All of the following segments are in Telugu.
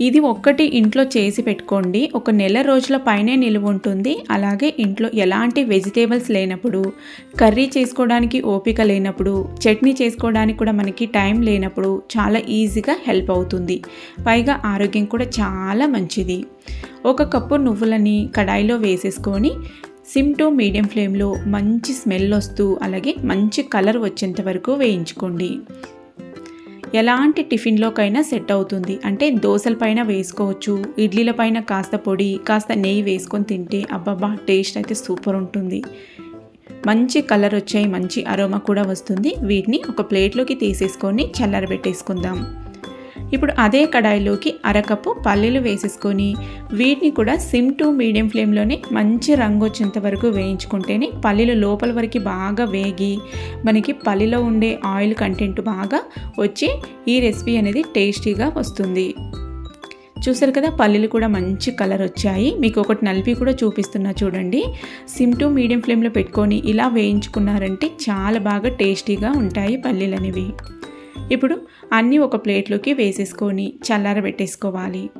ఇది ఒక్కటి ఇంట్లో చేసి పెట్టుకోండి. ఒక నెల రోజుల పైనే నిలువ ఉంటుంది. అలాగే ఇంట్లో ఎలాంటి వెజిటేబుల్స్ లేనప్పుడు కర్రీ చేసుకోవడానికి ఓపిక లేనప్పుడు చట్నీ చేసుకోవడానికి కూడా మనకి టైం లేనప్పుడు చాలా ఈజీగా హెల్ప్ అవుతుంది. పైగా ఆరోగ్యం కూడా చాలా మంచిది. ఒక కప్పు నువ్వులని కడాయిలో వేసేసుకొని సిమ్ టు మీడియం ఫ్లేమ్లో మంచి స్మెల్ వస్తూ అలాగే మంచి కలర్ వచ్చేంత వరకు వేయించుకోండి. ఎలాంటి టిఫిన్లోకైనా సెట్ అవుతుంది. అంటే దోశల పైన వేసుకోవచ్చు ఇడ్లీల పైన కాస్త పొడి కాస్త నెయ్యి వేసుకొని తింటే అబ్బబ్బా టేస్ట్ అయితే సూపర్ ఉంటుంది. మంచి కలర్ వచ్చాయి మంచి అరోమా కూడా వస్తుంది. వీటిని ఒక ప్లేట్లోకి తీసేసుకొని చల్లారబెట్టేసుకుందాం. ఇప్పుడు అదే కడాయిలోకి అరకప్పు పల్లీలు వేసేసుకొని వీటిని కూడా సిమ్ టు మీడియం ఫ్లేమ్లోనే మంచి రంగు వచ్చేంత వరకు వేయించుకుంటేనే పల్లీలు లోపల వరకు బాగా వేగి మనకి పల్లీలో ఉండే ఆయిల్ కంటెంట్ బాగా వచ్చి ఈ రెసిపీ అనేది టేస్టీగా వస్తుంది. చూసారు కదా పల్లీలు కూడా మంచి కలర్ వచ్చాయి. మీకు ఒకటి నలిపి కూడా చూపిస్తున్నా చూడండి. సిమ్ టు మీడియం ఫ్లేమ్లో పెట్టుకొని ఇలా వేయించుకున్నారంటే చాలా బాగా టేస్టీగా ఉంటాయి పల్లీలు అనేవి. ఇప్పుడు అన్నీ ఒక ప్లేట్లోకి వేసేసుకొని చల్లారబెట్టేసుకోవాలి.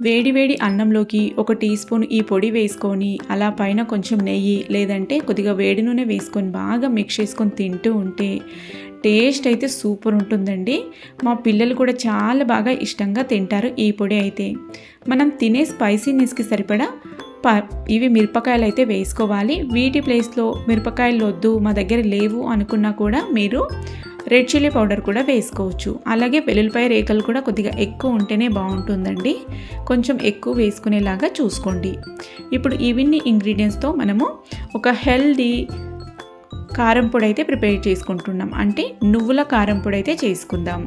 వేడివేడి అన్నంలోకి ఒక టీ స్పూన్ ఈ పొడి వేసుకొని అలా పైన కొంచెం నెయ్యి లేదంటే కొద్దిగా వేడి నూనె వేసుకొని బాగా మిక్స్ చేసుకొని తింటూ ఉంటే టేస్ట్ అయితే సూపర్ ఉంటుందండి. మా పిల్లలు కూడా చాలా బాగా ఇష్టంగా తింటారు ఈ పొడి అయితే. మనం తినే స్పైసీనెస్కి సరిపడా ప ఇవి మిరపకాయలు అయితే వేసుకోవాలి. వీటి ప్లేస్లో మిరపకాయలు వద్దు మా దగ్గర లేవు అనుకున్నా కూడా మీరు రెడ్ చిల్లీ పౌడర్ కూడా వేసుకోవచ్చు. అలాగే వెల్లుల్లిపాయ రేఖలు కూడా కొద్దిగా ఎక్కువ ఉంటేనే బాగుంటుందండి. కొంచెం ఎక్కువ వేసుకునేలాగా చూసుకోండి. ఇప్పుడు ఇవన్నీ ఇంగ్రీడియంట్స్తో మనము ఒక హెల్దీ కారం పొడి అయితే ప్రిపేర్ చేసుకుంటున్నాం. అంటే నువ్వుల కారం పొడి అయితే చేసుకుందాం.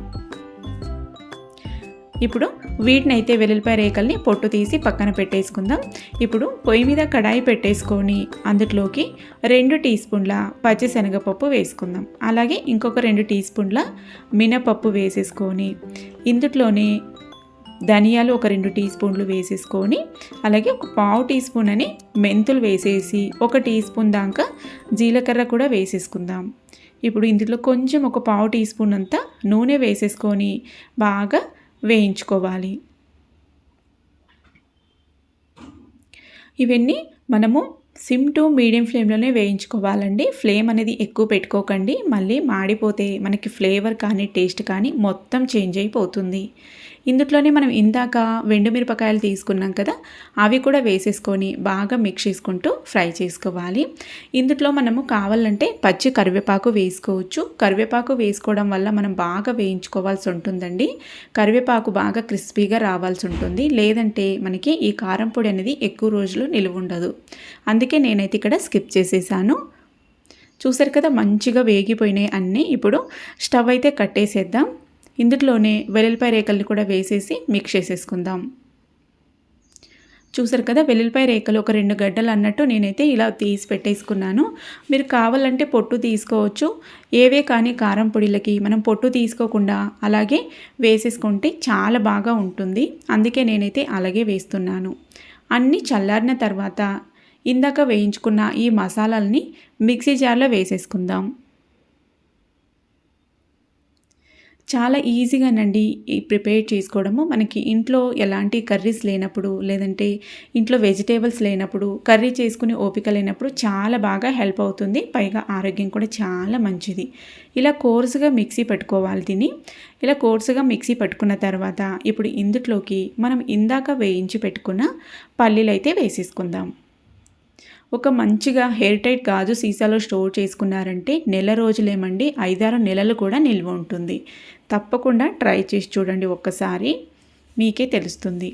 ఇప్పుడు వీటిని అయితే వెల్లుల్లిపాయ రేకల్ని పొట్టు తీసి పక్కన పెట్టేసుకుందాం. ఇప్పుడు పొయ్యి మీద కడాయి పెట్టేసుకొని అందులోకి రెండు టీ స్పూన్ల పచ్చిశనగపప్పు వేసుకుందాం. అలాగే ఇంకొక రెండు టీ స్పూన్ల మినపప్పు వేసేసుకొని ఇందులోనే ధనియాలు ఒక రెండు టీ స్పూన్లు వేసేసుకొని అలాగే ఒక పావు టీ స్పూన్ అని మెంతులు వేసేసి ఒక టీ స్పూన్ దాకా జీలకర్ర కూడా వేసేసుకుందాం. ఇప్పుడు ఇందులో కొంచెం ఒక పావు టీ స్పూన్ అంతా నూనె వేసేసుకొని బాగా వేయించుకోవాలి. ఇవన్నీ మనము సిమ్ టు మీడియం ఫ్లేమ్లోనే వేయించుకోవాలండి. ఫ్లేమ్ అనేది ఎక్కువ పెట్టుకోకండి. మళ్ళీ మాడిపోతే మనకి ఫ్లేవర్ కానీ టేస్ట్ కానీ మొత్తం చేంజ్ అయిపోతుంది. ఇందులోనే మనం ఇందాక వెండు మిరపకాయలు తీసుకున్నాం కదా అవి కూడా వేసేసుకొని బాగా మిక్స్ చేసుకుంటూ ఫ్రై చేసుకోవాలి. ఇందులో మనము కావాలంటే పచ్చి కరివేపాకు వేసుకోవచ్చు. కరివేపాకు వేసుకోవడం వల్ల మనం బాగా వేయించుకోవాల్సి ఉంటుందండి. కరివేపాకు బాగా క్రిస్పీగా రావాల్సి ఉంటుంది. లేదంటే మనకి ఈ కారం పొడి అనేది ఎక్కువ రోజులు నిలువ ఉండదు. అందుకే నేనైతే ఇక్కడ స్కిప్ చేసేసాను. చూసారు కదా మంచిగా వేగిపోయినాయి అన్నీ. ఇప్పుడు స్టవ్ అయితే కట్టేసేద్దాం. ఇందులోనే వెల్లుల్లిపాయ రేకల్ని కూడా వేసేసి మిక్స్ చేసేసుకుందాం. చూసారు కదా వెల్లుల్లిపాయ రేకలు ఒక రెండు గడ్డలు అన్నట్టు నేనైతే ఇలా తీసి పెట్టేసుకున్నాను. మీరు కావాలంటే పొట్టు తీసుకోవచ్చు. ఏవే కానీ కారం పొడిలకి మనం పొట్టు తీసుకోకుండా అలాగే వేసేసుకుంటే చాలా బాగా ఉంటుంది. అందుకే నేనైతే అలాగే వేస్తున్నాను. అన్నీ చల్లారిన తర్వాత ఇందాక వేయించుకున్న ఈ మసాలాలని మిక్సీ జార్లో వేసేసుకుందాం. చాలా ఈజీగానండి ప్రిపేర్ చేసుకోవడము. మనకి ఇంట్లో ఎలాంటి కర్రీస్ లేనప్పుడు లేదంటే ఇంట్లో వెజిటేబుల్స్ లేనప్పుడు కర్రీ చేసుకునే ఓపిక లేనప్పుడు చాలా బాగా హెల్ప్ అవుతుంది. పైగా ఆరోగ్యం కూడా చాలా మంచిది. ఇలా కోర్సుగా మిక్సీ పెట్టుకోవాలి దీన్ని ఇలా కోర్సుగా మిక్సీ పట్టుకున్న తర్వాత ఇప్పుడు ఇందుట్లోకి మనం ఇందాక వేయించి పెట్టుకున్న పల్లీలు అయితే వేసేసుకుందాం. ఒక మంచిగా హెయిర్ టైట్ గాజు సీసాలో స్టోర్ చేసుకున్నారంటే నెల రోజులేమండి ఐదారు నెలలు కూడా నిల్వ ఉంటుంది. తప్పకుండా ట్రై చేసి చూడండి ఒక్కసారి. మీకే తెలుస్తుంది.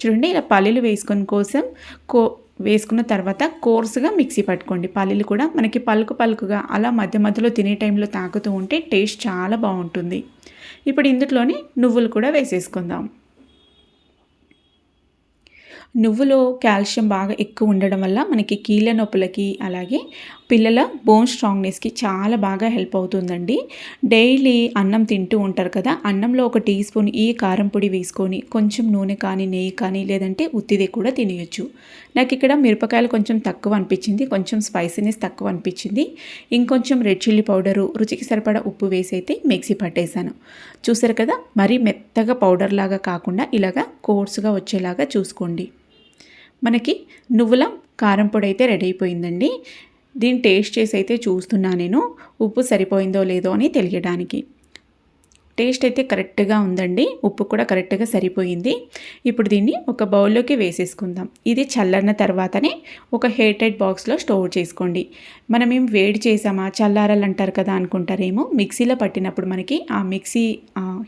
చూడండి ఇలా పల్లీలు వేసుకొని కోసం కో వేసుకున్న తర్వాత కోర్సుగా మిక్సీ పట్టుకోండి. పల్లీలు కూడా మనకి పలుకు పలుకుగా అలా మధ్య మధ్యలో తినే టైంలో తాకుతూ ఉంటే టేస్ట్ చాలా బాగుంటుంది. ఇప్పుడు ఇందులోనే నువ్వులు కూడా వేసేసుకుందాం. నువ్వులో కాల్షియం బాగా ఎక్కువ ఉండడం వల్ల మనకి కీళ్ళ నొప్పులకి అలాగే పిల్లల బోన్ స్ట్రాంగ్నెస్కి చాలా బాగా హెల్ప్ అవుతుందండి. డైలీ అన్నం తింటూ ఉంటారు కదా అన్నంలో ఒక టీ స్పూన్ ఈ కారం పొడి వేసుకొని కొంచెం నూనె కానీ నెయ్యి కానీ లేదంటే ఉత్తిది కూడా తినేయచ్చు. నాకు ఇక్కడ మిరపకాయలు కొంచెం తక్కువ అనిపించింది కొంచెం స్పైసీనెస్ తక్కువ అనిపించింది. ఇంకొంచెం రెడ్ చిల్లీ పౌడరు రుచికి సరిపడా ఉప్పు వేసి అయితే మిక్సీ పట్టేశాను. చూసారు కదా మరీ మెత్తగా పౌడర్ లాగా కాకుండా ఇలాగా కోర్సుగా వచ్చేలాగా చూసుకోండి. మనకి నువ్వుల కారం పొడి అయితే రెడీ అయిపోయిందండి. దీన్ని టేస్ట్ చేసి అయితే చూస్తున్నా నేను. ఉప్పు సరిపోయిందో లేదో అని తెలియడానికి. టేస్ట్ అయితే కరెక్ట్గా ఉందండి. ఉప్పు కూడా కరెక్ట్గా సరిపోయింది. ఇప్పుడు దీన్ని ఒక బౌల్లోకి వేసేసుకుందాం. ఇది చల్లరిన తర్వాతనే ఒక హెయిర్ బాక్స్లో స్టోర్ చేసుకోండి. మనం ఏం వేడి చేసామా? చల్లారాలంటారు కదా అనుకుంటారేమో. మిక్సీలో పట్టినప్పుడు మనకి ఆ మిక్సీ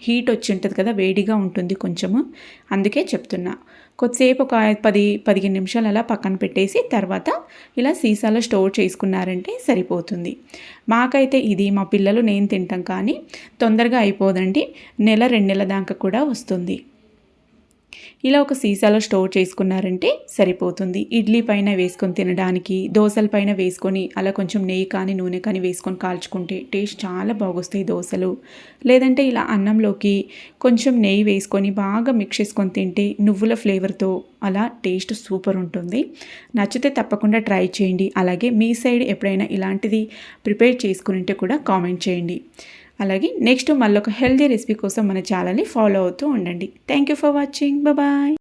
హీట్ వచ్చి ఉంటుంది కదా వేడిగా ఉంటుంది కొంచెము. అందుకే చెప్తున్నా. కొద్దిసేపు ఒక పది పదిహేను నిమిషాలు అలా పక్కన పెట్టేసి తర్వాత ఇలా సీసాలో స్టోర్ చేసుకున్నారంటే సరిపోతుంది. మాకైతే ఇది మా పిల్లలు నేను తింటాం కానీ తొందరగా అయిపోదండి. నెల రెండు నెలల దాకా కూడా వస్తుంది. ఇలా ఒక సీసాలో స్టోర్ చేసుకున్నారంటే సరిపోతుంది. ఇడ్లీ పైన వేసుకొని తినడానికి దోశల పైన వేసుకొని అలా కొంచెం నెయ్యి కానీ నూనె కానీ వేసుకొని కాల్చుకుంటే టేస్ట్ చాలా బాగొస్తాయి దోశలు. లేదంటే ఇలా అన్నంలోకి కొంచెం నెయ్యి వేసుకొని బాగా మిక్స్ చేసుకొని తింటే నువ్వుల ఫ్లేవర్తో అలా టేస్ట్ సూపర్ ఉంటుంది. నచ్చితే తప్పకుండా ట్రై చేయండి. అలాగే మీ సైడ్ ఎప్పుడైనా ఇలాంటిది ప్రిపేర్ చేసుకుని ఉంటే కూడా కామెంట్ చేయండి. అలాగే నెక్స్ట్ మళ్ళీ ఒక హెల్దీ రెసిపీ కోసం మన ఛానల్ని ఫాలో అవుతూ ఉండండి. Thank you for watching. Bye.